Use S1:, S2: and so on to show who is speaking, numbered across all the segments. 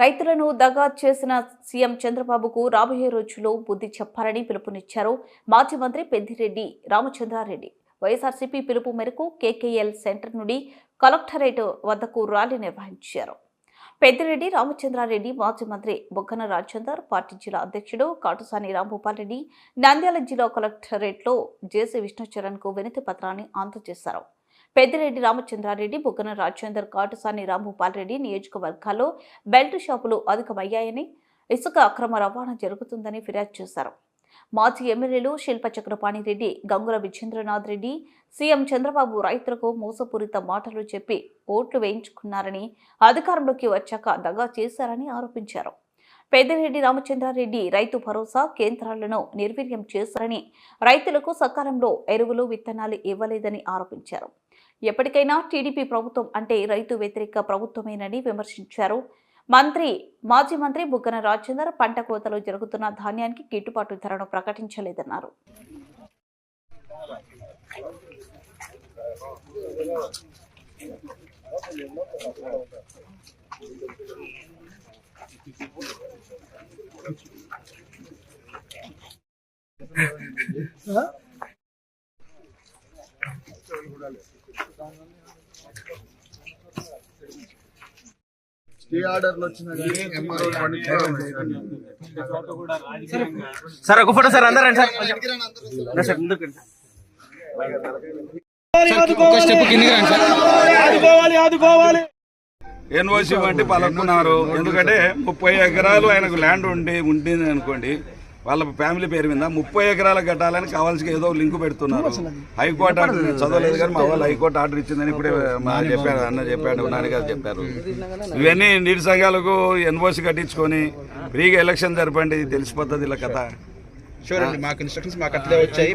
S1: రైతులను దగా చేసిన సీఎం చంద్రబాబుకు రాబోయే రోజుల్లో బుద్ధి చెప్పాలని పిలుపునిచ్చారు మాజీ మంత్రి పెద్దిరెడ్డి రామచంద్రారెడ్డి. వైఎస్ఆర్సీపీ పిలుపు మేరకు కేకేఎల్ సెంటర్ నుండి కలెక్టరేట్ వద్దకు ర్యాలీ నిర్వహించారు. పెద్దిరెడ్డి రామచంద్రారెడ్డి మాజీ మంత్రి బొగ్గన రాజేందర్ పార్టీ జిల్లా అధ్యక్షుడు కాటుసాని రాంభూపాల్ రెడ్డి నంద్యాల జిల్లా కలెక్టరేట్లో జేసీ విష్ణుచరణ్కు వినతి పత్రాన్ని అందజేశారు. పెద్దిరెడ్డి రామచంద్రారెడ్డి బుగ్గన రాజేందర్ కాటుసాని రాంభూపాల్ రెడ్డి నియోజకవర్గాల్లో బెల్ట్ షాపులు అధికమయ్యాయని ఇసుక అక్రమ రవాణా జరుగుతుందని ఫిర్యాదు చేశారు. మాజీ ఎమ్మెల్యేలు శిల్ప చక్రపాణిరెడ్డి గంగుల విజేంద్రనాథ్ రెడ్డి సీఎం చంద్రబాబు రైతులకు మోసపూరిత మాటలు చెప్పి ఓట్లు వేయించుకున్నారని అధికారంలోకి వచ్చాక దగా చేశారని ఆరోపించారు. పెద్దిరెడ్డి రామచంద్రారెడ్డి రైతు భరోసా కేంద్రాలను నిర్వీర్యం చేశారని రైతులకు సకాలంలో ఎరువులు విత్తనాలు ఇవ్వలేదని ఆరోపించారు. ఎప్పటికైనా టీడీపీ ప్రభుత్వం అంటే రైతు వ్యతిరేక ప్రభుత్వమేనని విమర్శించారు. మంత్రి మాజీ మంత్రి బుగ్గన రాజేందర్ పంట కోతలు జరుగుతున్న ధాన్యానికి గిట్టుబాటు ధరను ప్రకటించలేదన్నారు.
S2: స్టే ఆర్డర్లు వచ్చినా కానీ ఎంఆర్ఓ
S3: సార్. ఒక ఫోటో సార్ అందరూ రండి సార్. ముందుకు.
S4: ఎన్ఓసి వంటి పలుకున్నారు. ఎందుకంటే ముప్పై ఎకరాలు ఆయనకు ల్యాండ్ ఉండి ఉంటుంది అనుకోండి వాళ్ళ ఫ్యామిలీ పేరు మీద ముప్పై ఎకరాలు కట్టాలని కావాల్సిన ఏదో లింక్ పెడుతున్నారు. హైకోర్టు ఆర్డర్ చదవలేదు కానీ మా వాళ్ళు హైకోర్టు ఆర్డర్ ఇచ్చిందని ఇప్పుడే మా చెప్పారు అన్న చెప్పాడు నాన్నగారు చెప్పారు. ఇవన్నీ నీటి సంఘాలకు ఎన్ఓసి కట్టించుకొని ఫ్రీగా ఎలక్షన్ జరపండి తెలిసిపోతుంది ఇలా కథ.
S5: షూర్ అండి మాకు ఇన్స్ట్రక్షన్స్ మాకు అట్లే వచ్చాయి.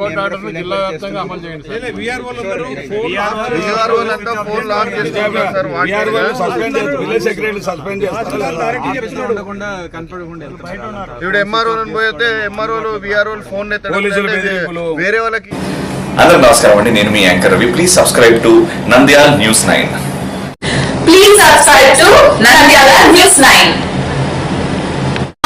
S2: ఇప్పుడు ఎంఆర్ఓ పోతే ఎంఆర్ఓలు బీఆర్ఓ ఫోన్. వేరే వాళ్ళకి
S6: అందరూ నమస్కారం అండి. నేను మీ anchor Ravi. Please subscribe to Nandyal news nine
S7: Please subscribe to Nandyala News 9.